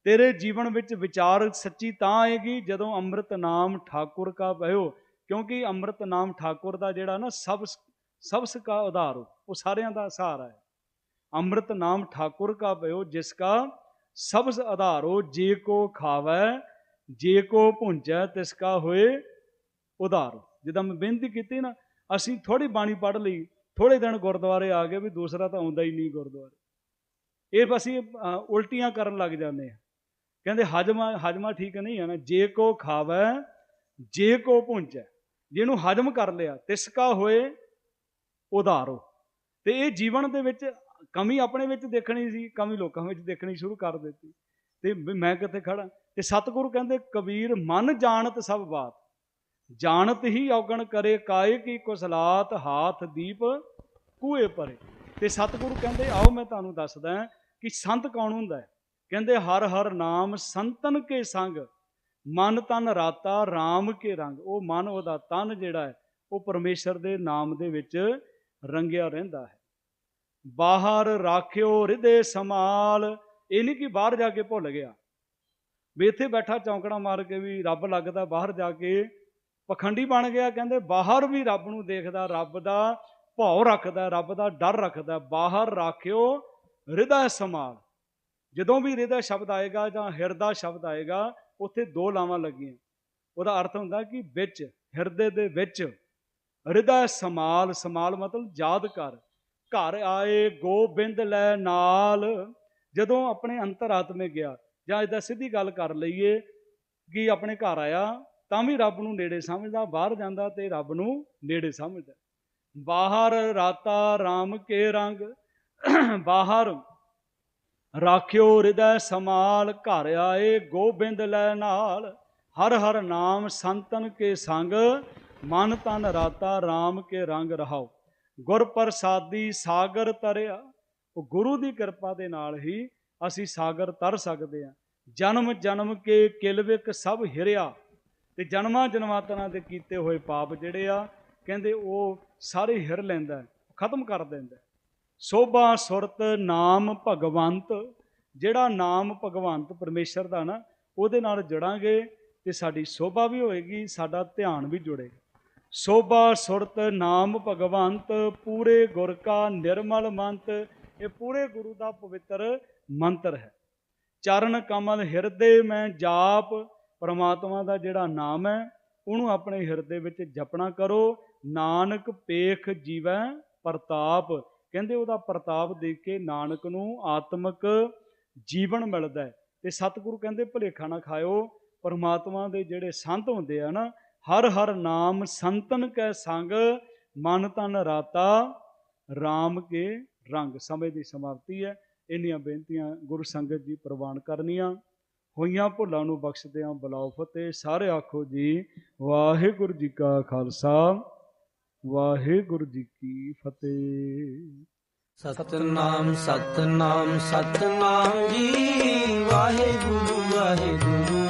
A: ਤੇਰੇ ਜੀਵਨ ਵਿੱਚ ਵਿਚਾਰ ਸੱਚੀ ਤਾਂ ਆਏਗੀ ਜਦੋਂ ਅੰਮ੍ਰਿਤ ਨਾਮ ਠਾਕੁਰ ਕਾ ਪਇਓ। ਕਿਉਂਕਿ ਅੰਮ੍ਰਿਤ ਨਾਮ ਠਾਕੁਰ ਦਾ ਜਿਹੜਾ ਨਾ ਸਭ ਸਭ ਕਾ ਆਧਾਰ ਉਹ ਸਾਰਿਆਂ ਦਾ ਸਹਾਰਾ ਹੈ। ਅੰਮ੍ਰਿਤ ਨਾਮ ਠਾਕੁਰ ਕਾ ਪਇਓ, ਜਿਸ ਕਾ ਸਭ ਆਧਾਰ ਹੋ ਜੇ ਕੋ ਖਾਵੈ, ਜੇ ਕੋ ਭੁੰਜੈ, ਤਿਸ ਕਾ ਹੋਏ ਉਧਾਰ। ਜਿੱਦਾਂ ਮੈਂ ਬੇਨਤੀ ਕੀਤੀ ਨਾ, ਅਸੀਂ ਥੋੜੀ ਬਾਣੀ ਪੜ੍ਹ ਲਈ ਥੋੜੇ ਦਿਨ ਗੁਰਦੁਆਰੇ ਆ ਗਏ ਵੀ ਦੂਸਰਾ ਤਾਂ ਆਉਂਦਾ ਹੀ ਨਹੀਂ ਗੁਰਦੁਆਰੇ। ਇਹ ਅਸੀਂ ਅ, ਉਲਟੀਆਂ ਕਰਨ ਲੱਗ ਜਾਂਦੇ ਆ। ਕਹਿੰਦੇ ਹਜਮਾ ਹਜਮਾ ਠੀਕ ਨਹੀਂ ਹੈ ਨਾ ਜੇ ਕੋ ਖਾਵੈ ਜੇ ਕੋ ਪੁੰਚੈ ਜਿਹਨੂੰ ਹਜਮ ਕਰ ਲਿਆ ਤਿਸਕਾ ਹੋਏ ਉਧਾਰੋ। ਤੇ ਇਹ ਜੀਵਨ ਦੇ ਵਿੱਚ ਕਮੀ ਆਪਣੇ ਵਿੱਚ ਦੇਖਣੀ ਸੀ ਕਮੀ ਲੋਕਾਂ ਵਿੱਚ ਦੇਖਣੀ ਸ਼ੁਰੂ ਕਰ ਦਿੱਤੀ। ਤੇ ਵੀ ਮੈਂ ਕਿੱਥੇ ਖੜਾ ਤੇ ਸਤਿਗੁਰੂ ਕਹਿੰਦੇ ਕਬੀਰ ਮਨ ਜਾਣਤ ਸਭ ਬਾਤ। ਜਾਣਤ ਹੀ ਔਗਣ ਕਰੇ ਕਾਏ ਕੀ ਕੁਸਲਾਤ ਹਾਥ ਦੀਪ ਕੂਏ ਪਰੇ। ਤੇ ਸਤਿਗੁਰੂ ਕਹਿੰਦੇ, ਆਓ ਮੈਂ ਤੁਹਾਨੂੰ ਦੱਸਦਾ ਕਿ ਸੰਤ ਕੌਣ ਹੁੰਦਾ ਹੈ? ਕਹਿੰਦੇ, ਹਰ ਹਰ ਨਾਮ ਸੰਤਨ ਕੇ ਸੰਗ, ਮਨ ਤਨ ਰਾਤਾ RAM ਕੇ ਰੰਗ। ਉਹ ਮਨ, ਉਹਦਾ ਤਨ ਜਿਹੜਾ ਹੈ, ਉਹ ਪਰਮੇਸ਼ਰ ਦੇ ਨਾਮ ਦੇ ਵਿੱਚ ਰੰਗਿਆ ਰਹਿੰਦਾ ਹੈ। ਬਾਹਰ ਰਾਖਿਓ ਹਿਰਦੇ ਸਮਾਲ, ਇਹ ਨਹੀਂ ਕਿ ਬਾਹਰ ਜਾ ਕੇ ਭੁੱਲ ਗਿਆ। ਵੀ ਇੱਥੇ ਬੈਠਾ ਚੌਂਕੜਾ ਮਾਰ ਕੇ ਵੀ ਰੱਬ ਲੱਗਦਾ, ਬਾਹਰ ਜਾ ਕੇ ਪਖੰਡੀ ਬਣ ਗਿਆ। ਕਹਿੰਦੇ, ਬਾਹਰ ਵੀ ਰੱਬ ਨੂੰ ਦੇਖਦਾ, ਰੱਬ ਦਾ ਭਾਉ ਰੱਖਦਾ, ਰੱਬ ਦਾ ਡਰ ਰੱਖਦਾ, ਬਾਹਰ ਰੱਖਿਓ ਹਿਰਦਾ ਸਮਾਲ ਜਦੋਂ ਵੀ ਹਿਰਦਾ ਸ਼ਬਦ ਆਏਗਾ ਜਾਂ ਹਿਰਦਾ ਸ਼ਬਦ ਆਏਗਾ, ਉੱਥੇ ਦੋ ਲਾਵਾਂ ਲੱਗੀਆਂ। ਉਹਦਾ ਅਰਥ ਹੁੰਦਾ ਕਿ ਵਿੱਚ, ਹਿਰਦੇ ਦੇ ਵਿੱਚ ਹਿਰਦਾ ਸਮਾਲ ਸਮਾਲ ਮਤਲਬ ਯਾਦ ਕਰ। ਘਰ ਆਏ, ਗੋਬਿੰਦ ਲੈ ਨਾਲ। ਜਦੋਂ ਆਪਣੇ ਅੰਤਰਾਤਮੇ ਗਿਆ, ਜਾਂ ਇਹਦਾ ਸਿੱਧੀ ਗੱਲ ਕਰ ਲਈਏ ਕਿ ਆਪਣੇ ਘਰ ਆਇਆ, ਤਾਂ ਵੀ ਰੱਬ ਨੂੰ ਨੇੜੇ ਸਮਝਦਾ, ਬਾਹਰ ਜਾਂਦਾ ਤੇ ਰੱਬ ਨੂੰ ਨੇੜੇ ਸਮਝਦਾ। ਬਾਹਰ ਰਾਤਾ RAM ਕੇ ਰੰਗ, ਬਾਹਰ ਰਾਖਿਓ ਹਿਰਦੈ ਸਮਾਲ ਘਰ ਆਏ ਗੋਬਿੰਦ ਲੈ ਨਾਲ। ਹਰ ਹਰ ਨਾਮ ਸੰਤਨ ਕੇ ਸੰਗ, ਮਨ ਤਨ ਰਾਤਾ RAM ਕੇ ਰੰਗ ਰਹਾਓ। ਗੁਰ ਪ੍ਰਸਾਦੀ ਸਾਗਰ ਤਰਿਆ, ਉਹ ਗੁਰੂ ਦੀ ਕਿਰਪਾ ਦੇ ਨਾਲ ਹੀ ਅਸੀਂ ਸਾਗਰ ਤਰ ਸਕਦੇ ਹਾਂ। ਜਨਮ ਜਨਮ ਕੇ ਕਿਲਵਿਕ ਸਭ ਹਿਰਿਆ। ਤੇ ਜਨਮਾਂ ਜਨਮਾਤਰਾਂ ਦੇ ਕੀਤੇ ਹੋਏ ਪਾਪ ਜਿਹੜੇ ਆ, ਕਹਿੰਦੇ ਉਹ ਸਾਰੇ ਹਿਰ ਲੈਂਦਾ ਖਤਮ ਕਰ ਦਿੰਦਾ ਸੋਭਾ, ਸੁਰਤ, ਨਾਮ, ਭਗਵੰਤ, ਜਿਹੜਾ ਨਾਮ ਭਗਵੰਤ ਪਰਮੇਸ਼ਰ ਦਾ ਨਾ, ਉਹਦੇ ਨਾਲ ਜੁੜਾਂਗੇ ਤੇ ਸਾਡੀ ਸੋਭਾ ਵੀ ਹੋਏਗੀ, ਸਾਡਾ ਧਿਆਨ ਵੀ ਜੁੜੇਗਾ। ਸੋਭਾ, ਸੁਰਤ, ਨਾਮ ਭਗਵੰਤ, ਪੂਰੇ ਗੁਰ ਕਾ ਨਿਰਮਲ ਮੰਤ, ਇਹ ਪੂਰੇ ਗੁਰੂ ਦਾ ਪਵਿੱਤਰ ਮੰਤਰ ਹੈ। ਚਰਨ ਕਮਲ ਹਿਰਦੇ ਮੈਂ ਜਾਪ, ਪਰਮਾਤਮਾ ਦਾ ਜਿਹੜਾ ਨਾਮ ਹੈ ਉਹਨੂੰ ਆਪਣੇ ਹਿਰਦੇ ਵਿੱਚ ਜਪਣਾ ਕਰੋ। ਨਾਨਕ ਪੇਖ ਜੀਵੈ ਪ੍ਰਤਾਪ। ਕਹਿੰਦੇ ਉਹਦਾ ਪ੍ਰਤਾਪ ਦੇਖ ਕੇ ਨਾਨਕ ਨੂੰ ਆਤਮਿਕ ਜੀਵਨ ਮਿਲਦਾ ਹੈ। ਤੇ ਸਤਿਗੁਰੂ ਕਹਿੰਦੇ, ਭਲੇਖਾ ਨਾ ਖਾਇਓ, ਪਰਮਾਤਮਾ ਦੇ ਜਿਹੜੇ ਸੰਤ ਹੁੰਦੇ ਆ ਨਾ, ਹਰ ਹਰ ਨਾਮ ਸੰਤਨ ਕੈ ਸੰਗ, ਮਨ ਤਨ ਰਾਤਾ RAM ਕੇ ਰੰਗ। ਸਮੇਂ ਦੀ ਸਮਾਪਤੀ ਹੈ। ਇੰਨੀਆਂ ਬੇਨਤੀਆਂ ਗੁਰੂ ਸੰਗਤ ਜੀ ਪ੍ਰਵਾਨ ਕਰਨੀਆਂ। ਹੋਈਆਂ ਭੁੱਲਾਂ ਨੂੰ ਬਖਸ਼ਦਿਆਂ ਬਲਾਉ ਫਤਿਹ। ਸਾਰੇ ਆਖੋ ਜੀ, ਵਾਹਿਗੁਰੂ ਜੀ ਕਾ ਖਾਲਸਾ, ਵਾਹਿਗੁਰੂ ਜੀ ਕੀ ਫਤਿਹ।
B: ਸਤਨਾਮ ਸਤਨਾਮ ਸਤਨਾਮ ਜੀ, ਵਾਹਿਗੁਰੂ ਵਾਹਿਗੁਰੂ।